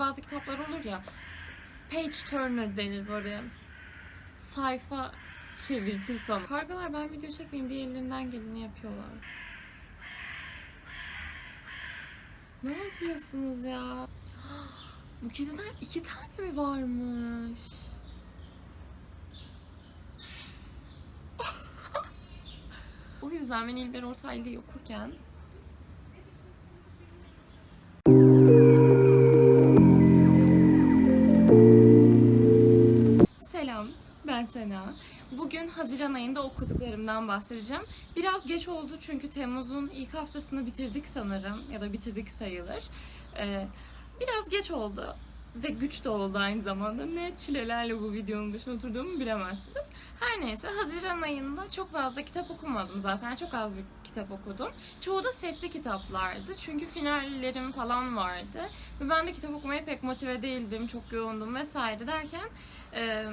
bazı kitaplar olur ya. Page turner denir böyle. Sayfa çevirtir sana. Kargalar ben video çekmeyeyim diye ellerinden geleni yapıyorlar. Ne yapıyorsunuz ya? Bu kediler iki tane mi varmış? o yüzden ben İlber Ortaylı'yı okurken Haziran ayında okuduklarımdan bahsedeceğim. Biraz geç oldu çünkü Temmuz'un ilk haftasını bitirdik sanırım ya da bitirdik sayılır. Ee, biraz geç oldu ve güç de oldu aynı zamanda. Ne çilelerle bu videonun başına oturduğumu bilemezsiniz. Her neyse Haziran ayında çok fazla kitap okumadım zaten. Çok az bir kitap okudum. Çoğu da sesli kitaplardı. Çünkü finallerim falan vardı. Ve ben de kitap okumaya pek motive değildim. Çok yoğundum vesaire derken... E,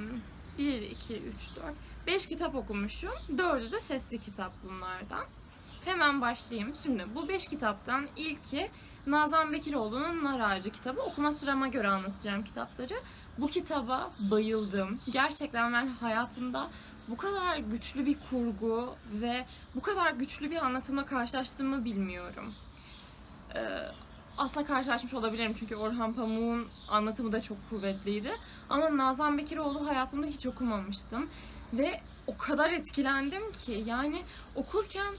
1, 2, 3, 4, 5 kitap okumuşum. 4'ü de sesli kitap bunlardan. Hemen başlayayım. Şimdi bu 5 kitaptan ilki Nazan Bekiroğlu'nun Nar Ağacı kitabı. Okuma sırama göre anlatacağım kitapları. Bu kitaba bayıldım. Gerçekten ben hayatımda bu kadar güçlü bir kurgu ve bu kadar güçlü bir anlatıma karşılaştığımı bilmiyorum. Ee, aslında karşılaşmış olabilirim çünkü Orhan Pamuk'un anlatımı da çok kuvvetliydi. Ama Nazan Bekiroğlu hayatımda hiç okumamıştım. Ve o kadar etkilendim ki yani okurken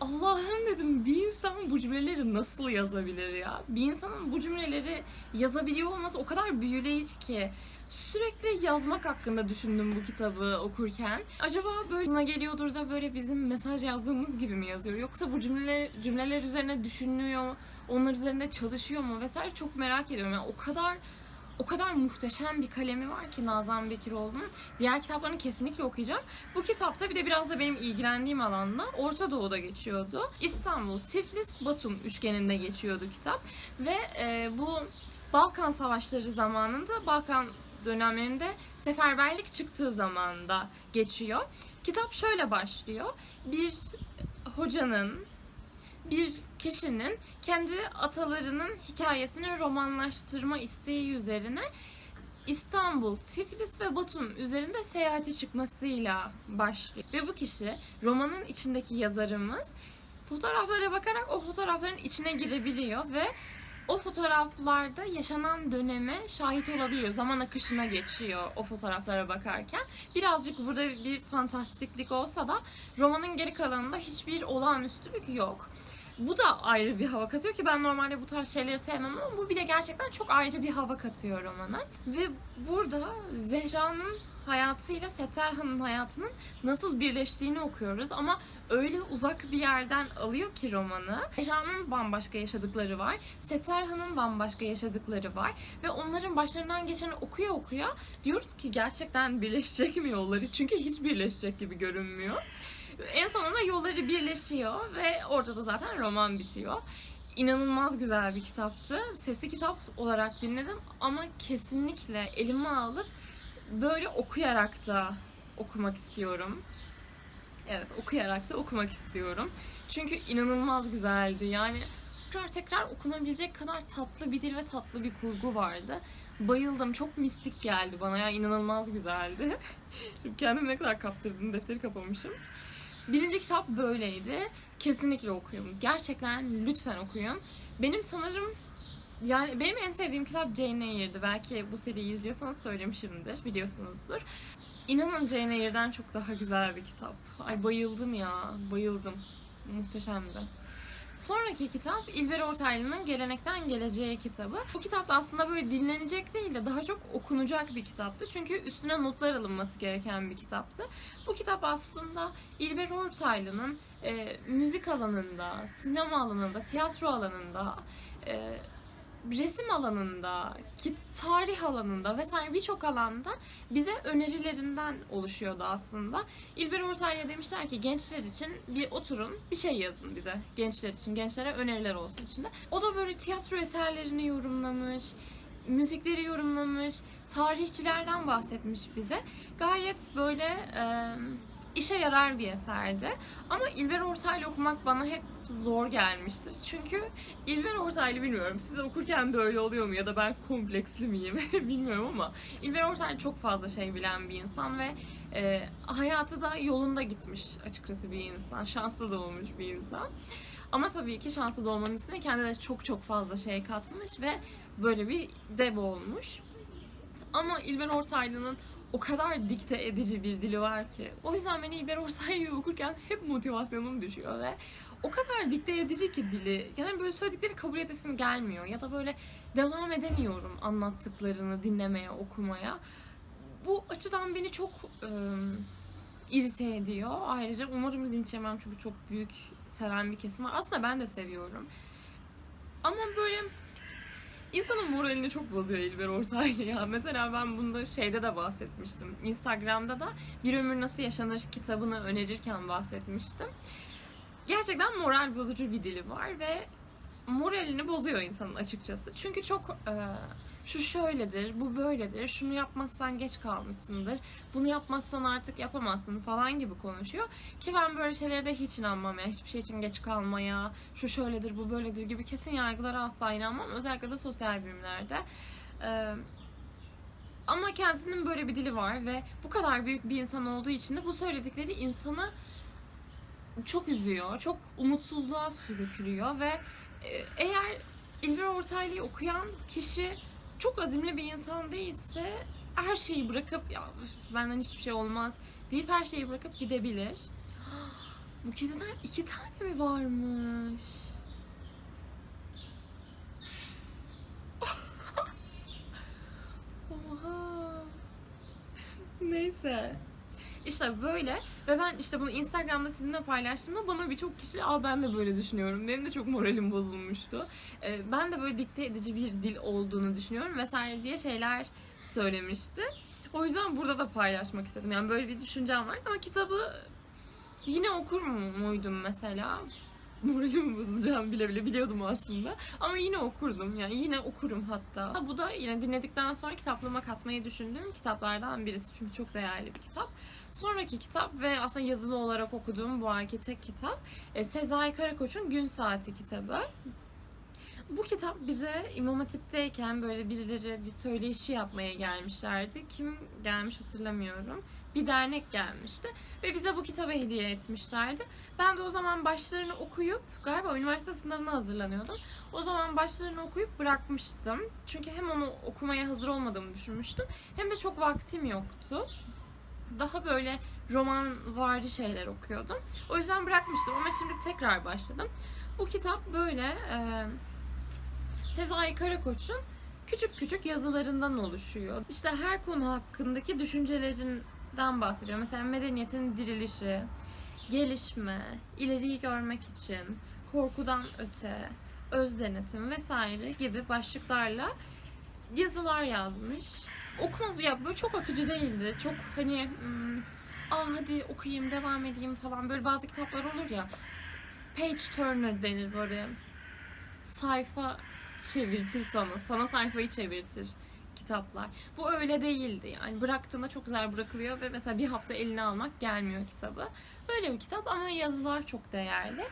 Allah'ım dedim bir insan bu cümleleri nasıl yazabilir ya? Bir insanın bu cümleleri yazabiliyor olması o kadar büyüleyici ki. Sürekli yazmak hakkında düşündüm bu kitabı okurken. Acaba böyle buna geliyordur da böyle bizim mesaj yazdığımız gibi mi yazıyor? Yoksa bu cümleler, cümleler üzerine düşünüyor, onlar üzerinde çalışıyor mu vesaire çok merak ediyorum. Yani o kadar o kadar muhteşem bir kalemi var ki Nazan Bekiroğlu'nun. Diğer kitaplarını kesinlikle okuyacağım. Bu kitapta bir de biraz da benim ilgilendiğim alanda Orta Doğu'da geçiyordu. İstanbul, Tiflis, Batum üçgeninde geçiyordu kitap. Ve e, bu Balkan Savaşları zamanında, Balkan dönemlerinde seferberlik çıktığı zamanda geçiyor. Kitap şöyle başlıyor. Bir hocanın bir kişinin kendi atalarının hikayesini romanlaştırma isteği üzerine İstanbul, Tiflis ve Batum üzerinde seyahate çıkmasıyla başlıyor. Ve bu kişi romanın içindeki yazarımız fotoğraflara bakarak o fotoğrafların içine girebiliyor ve o fotoğraflarda yaşanan döneme şahit olabiliyor. Zaman akışına geçiyor o fotoğraflara bakarken. Birazcık burada bir fantastiklik olsa da romanın geri kalanında hiçbir olağanüstülük yok. Bu da ayrı bir hava katıyor ki ben normalde bu tarz şeyleri sevmem ama bu bile gerçekten çok ayrı bir hava katıyor romana. Ve burada Zehra'nın hayatıyla Seterhan'ın hayatının nasıl birleştiğini okuyoruz ama öyle uzak bir yerden alıyor ki romanı. Zehra'nın bambaşka yaşadıkları var, Seterhan'ın bambaşka yaşadıkları var ve onların başlarından geçeni okuya okuya diyoruz ki gerçekten birleşecek mi yolları? Çünkü hiç birleşecek gibi görünmüyor. En sonunda yolları birleşiyor ve orada da zaten roman bitiyor. İnanılmaz güzel bir kitaptı. Sesli kitap olarak dinledim ama kesinlikle elime alıp böyle okuyarak da okumak istiyorum. Evet, okuyarak da okumak istiyorum. Çünkü inanılmaz güzeldi. Yani tekrar tekrar okunabilecek kadar tatlı bir dil ve tatlı bir kurgu vardı. Bayıldım. Çok mistik geldi bana ya. inanılmaz güzeldi. Şimdi kendimi ne kadar kaptırdım. Defteri kapamışım. Birinci kitap böyleydi. Kesinlikle okuyun. Gerçekten lütfen okuyun. Benim sanırım yani benim en sevdiğim kitap Jane Eyre'di. Belki bu seriyi izliyorsanız söylemişimdir, biliyorsunuzdur. İnanın Jane Eyre'den çok daha güzel bir kitap. Ay bayıldım ya, bayıldım. Muhteşemdi. Sonraki kitap İlber Ortaylı'nın Gelenekten Geleceğe kitabı. Bu kitap da aslında böyle dinlenecek değil de daha çok okunacak bir kitaptı. Çünkü üstüne notlar alınması gereken bir kitaptı. Bu kitap aslında İlber Ortaylı'nın e, müzik alanında, sinema alanında, tiyatro alanında, e, resim alanında, tarih alanında vesaire birçok alanda bize önerilerinden oluşuyordu aslında. İlber Ortaylı'ya demişler ki gençler için bir oturun, bir şey yazın bize. Gençler için, gençlere öneriler olsun içinde. O da böyle tiyatro eserlerini yorumlamış, müzikleri yorumlamış, tarihçilerden bahsetmiş bize. Gayet böyle e, işe yarar bir eserdi. Ama İlber Ortaylı okumak bana hep zor gelmiştir. Çünkü İlber Ortaylı bilmiyorum siz okurken de öyle oluyor mu ya da ben kompleksli miyim bilmiyorum ama İlber Ortaylı çok fazla şey bilen bir insan ve e, hayatı da yolunda gitmiş açıkçası bir insan. Şanslı doğmuş bir insan. Ama tabii ki şanslı doğmanın üstüne kendine çok çok fazla şey katmış ve böyle bir dev olmuş. Ama İlber Ortaylı'nın o kadar dikte edici bir dili var ki. O yüzden beni İlber Ortaylı'yı okurken hep motivasyonum düşüyor ve o kadar dikte edici ki dili. Yani böyle söyledikleri kabul edesim gelmiyor ya da böyle devam edemiyorum anlattıklarını dinlemeye, okumaya. Bu açıdan beni çok ıı, irite ediyor. Ayrıca umarım linç yemem çünkü çok büyük seven bir kesim var. Aslında ben de seviyorum. Ama böyle insanın moralini çok bozuyor İlber Ortaylı ya. Mesela ben bunda şeyde de bahsetmiştim. Instagram'da da Bir Ömür Nasıl Yaşanır kitabını önerirken bahsetmiştim. Gerçekten moral bozucu bir dili var ve moralini bozuyor insanın açıkçası. Çünkü çok e, şu şöyledir, bu böyledir, şunu yapmazsan geç kalmışsındır, bunu yapmazsan artık yapamazsın falan gibi konuşuyor. Ki ben böyle şeylere de hiç inanmam yani hiçbir şey için geç kalmaya, şu şöyledir, bu böyledir gibi kesin yargılara asla inanmam. Özellikle de sosyal bilimlerde. Ee, ama kendisinin böyle bir dili var ve bu kadar büyük bir insan olduğu için de bu söyledikleri insanı çok üzüyor, çok umutsuzluğa sürüklüyor ve e, eğer İlber Ortaylı'yı okuyan kişi çok azimli bir insan değilse her şeyi bırakıp ya benden hiçbir şey olmaz deyip her şeyi bırakıp gidebilir. Bu kediden iki tane mi varmış? Neyse. İşte böyle ve ben işte bunu Instagram'da sizinle paylaştığımda bana birçok kişi aa ben de böyle düşünüyorum. Benim de çok moralim bozulmuştu. Ee, ben de böyle dikte edici bir dil olduğunu düşünüyorum vesaire diye şeyler söylemişti. O yüzden burada da paylaşmak istedim. Yani böyle bir düşüncem var ama kitabı yine okur muydum mesela? Moralimin bozulacağını bile bile biliyordum aslında. Ama yine okurdum. Yani yine okurum hatta. Bu da yine dinledikten sonra kitaplığıma katmayı düşündüğüm kitaplardan birisi. Çünkü çok değerli bir kitap. Sonraki kitap ve aslında yazılı olarak okuduğum bu ayki tek kitap e, Sezai Karakoç'un Gün Saati kitabı. Bu kitap bize İmam Hatip'teyken böyle birileri bir söyleşi yapmaya gelmişlerdi. Kim gelmiş hatırlamıyorum. Bir dernek gelmişti ve bize bu kitabı hediye etmişlerdi. Ben de o zaman başlarını okuyup galiba üniversite sınavına hazırlanıyordum. O zaman başlarını okuyup bırakmıştım. Çünkü hem onu okumaya hazır olmadığımı düşünmüştüm hem de çok vaktim yoktu. Daha böyle roman vari şeyler okuyordum. O yüzden bırakmıştım ama şimdi tekrar başladım. Bu kitap böyle Sezai Karakoç'un küçük küçük yazılarından oluşuyor. İşte her konu hakkındaki düşüncelerinden bahsediyor. Mesela medeniyetin dirilişi, gelişme, ileriyi görmek için, korkudan öte, öz denetim vesaire gibi başlıklarla yazılar yazmış. Okumaz ya böyle çok akıcı değildi. Çok hani aa hadi okuyayım, devam edeyim falan böyle bazı kitaplar olur ya. Page turner denir böyle. Sayfa çevirtir sana. Sana sayfayı çevirtir kitaplar. Bu öyle değildi yani. Bıraktığında çok güzel bırakılıyor ve mesela bir hafta eline almak gelmiyor kitabı. Öyle bir kitap ama yazılar çok değerli.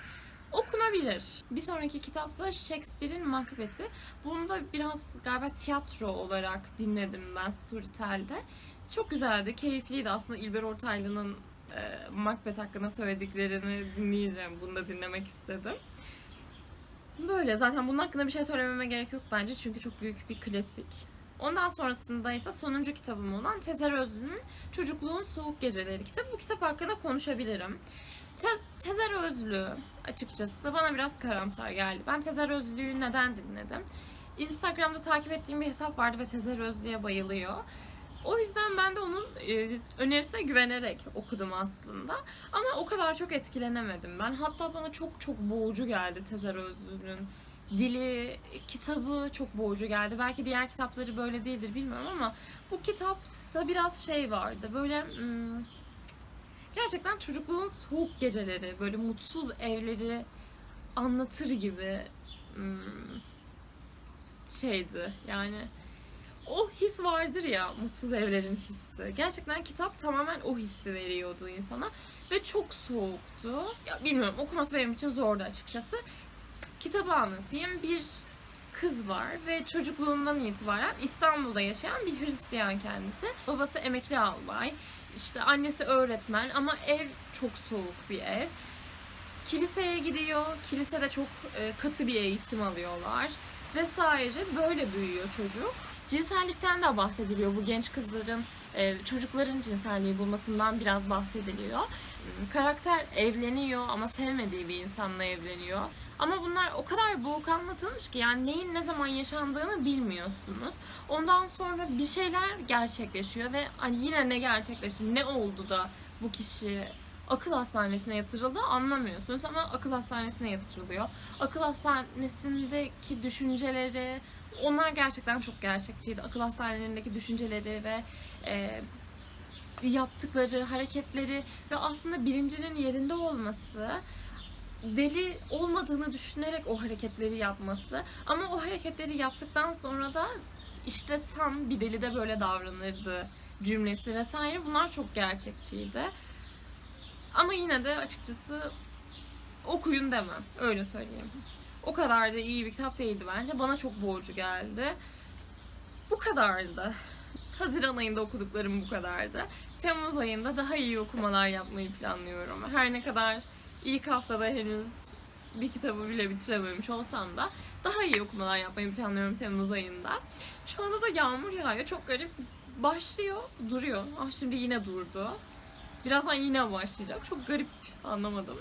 Okunabilir. Bir sonraki kitapsa Shakespeare'in Macbeth'i. Bunu da biraz galiba tiyatro olarak dinledim ben Storytel'de. Çok güzeldi, keyifliydi aslında İlber Ortaylı'nın e, Macbeth hakkında söylediklerini dinleyeceğim. Bunu da dinlemek istedim. Böyle zaten bunun hakkında bir şey söylememe gerek yok bence çünkü çok büyük bir klasik. Ondan sonrasında ise sonuncu kitabım olan Tezer Özlü'nün Çocukluğun Soğuk Geceleri kitabı. Bu kitap hakkında konuşabilirim. Te- Tezer Özlü açıkçası bana biraz karamsar geldi. Ben Tezer Özlü'yü neden dinledim? Instagram'da takip ettiğim bir hesap vardı ve Tezer Özlü'ye bayılıyor. O yüzden ben de onun e, önerisine güvenerek okudum aslında. Ama o kadar çok etkilenemedim ben. Hatta bana çok çok boğucu geldi Tezer Özlü'nün dili, kitabı çok boğucu geldi. Belki diğer kitapları böyle değildir bilmiyorum ama bu kitapta biraz şey vardı. Böyle hmm, gerçekten çocukluğun soğuk geceleri, böyle mutsuz evleri anlatır gibi hmm, şeydi. Yani o his vardır ya mutsuz evlerin hissi. Gerçekten kitap tamamen o hissi veriyordu insana ve çok soğuktu. Ya bilmiyorum okuması benim için zordu açıkçası. Kitabı anlatayım. Bir kız var ve çocukluğundan itibaren İstanbul'da yaşayan bir Hristiyan kendisi. Babası emekli albay. İşte annesi öğretmen ama ev çok soğuk bir ev. Kiliseye gidiyor. Kilisede çok e, katı bir eğitim alıyorlar vesaire. Böyle büyüyor çocuk. Cinsellikten de bahsediliyor. Bu genç kızların, e, çocukların cinselliği bulmasından biraz bahsediliyor. Karakter evleniyor ama sevmediği bir insanla evleniyor. Ama bunlar o kadar boğuk anlatılmış ki yani neyin ne zaman yaşandığını bilmiyorsunuz. Ondan sonra bir şeyler gerçekleşiyor ve hani yine ne gerçekleşti, ne oldu da bu kişi akıl hastanesine yatırıldı anlamıyorsunuz ama akıl hastanesine yatırılıyor. Akıl hastanesindeki düşünceleri, onlar gerçekten çok gerçekçiydi. Akıl hastanelerindeki düşünceleri ve e, yaptıkları hareketleri ve aslında bilincinin yerinde olması deli olmadığını düşünerek o hareketleri yapması ama o hareketleri yaptıktan sonra da işte tam bir deli de böyle davranırdı cümlesi vesaire bunlar çok gerçekçiydi. Ama yine de açıkçası okuyun demem. Öyle söyleyeyim. O kadar da iyi bir kitap değildi bence. Bana çok boğucu geldi. Bu kadardı. Haziran ayında okuduklarım bu kadardı. Temmuz ayında daha iyi okumalar yapmayı planlıyorum. Her ne kadar ilk haftada henüz bir kitabı bile bitirememiş olsam da daha iyi okumalar yapmayı planlıyorum Temmuz ayında. Şu anda da yağmur yağıyor. Çok garip. Başlıyor, duruyor. Ah şimdi yine durdu. Birazdan yine başlayacak. Çok garip anlamadım.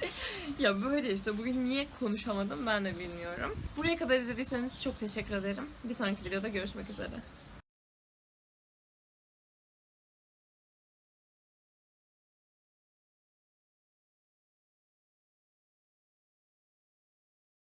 ya böyle işte bugün niye konuşamadım ben de bilmiyorum. Buraya kadar izlediyseniz çok teşekkür ederim. Bir sonraki videoda görüşmek üzere.